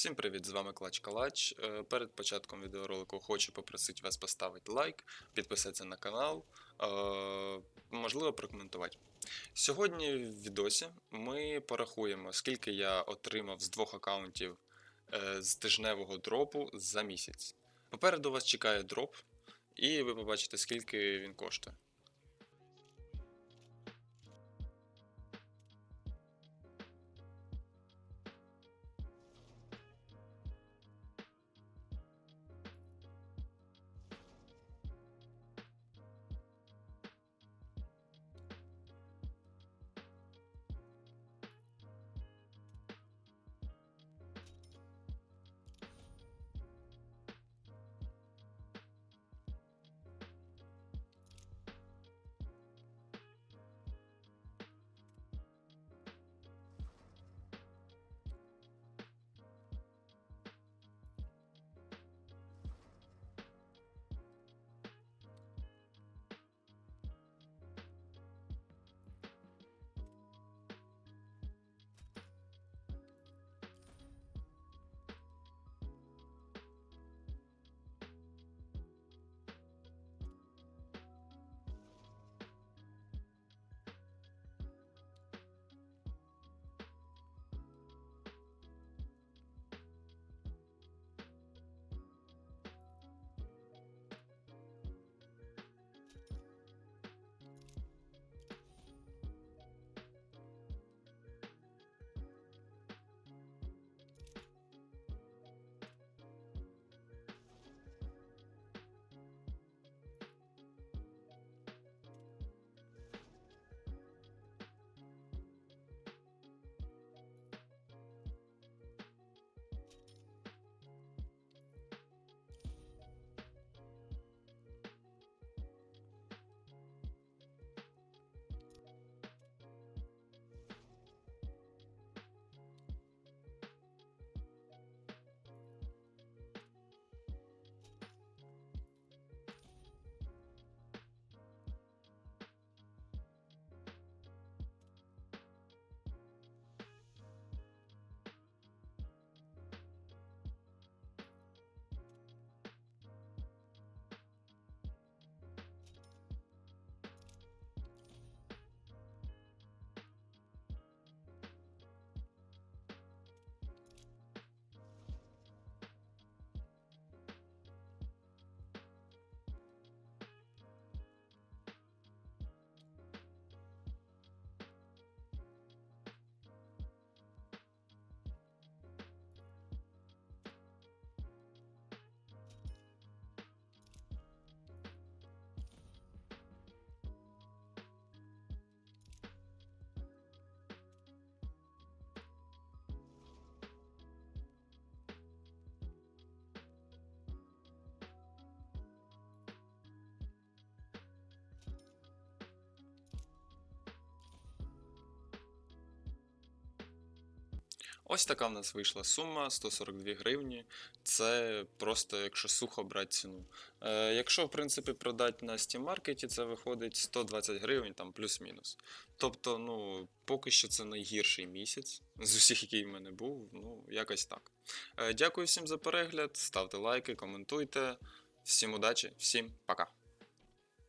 Всім привіт, з вами Клач Калач. Е, Перед початком відеоролику хочу попросити вас поставити лайк, підписатися на канал, е, можливо, прокоментувати. Сьогодні в відосі ми порахуємо, скільки я отримав з двох аккаунтів е, з тижневого дропу за місяць. Попереду вас чекає дроп, і ви побачите, скільки він коштує. Ось така в нас вийшла сума 142 гривні. Це просто якщо сухо брати ціну. Е, якщо, в принципі, продати на Steam Market, це виходить 120 гривень, там плюс-мінус. Тобто, ну, поки що це найгірший місяць з усіх, який в мене був. Ну, якось так. Е, дякую всім за перегляд, ставте лайки, коментуйте. Всім удачі, всім пока.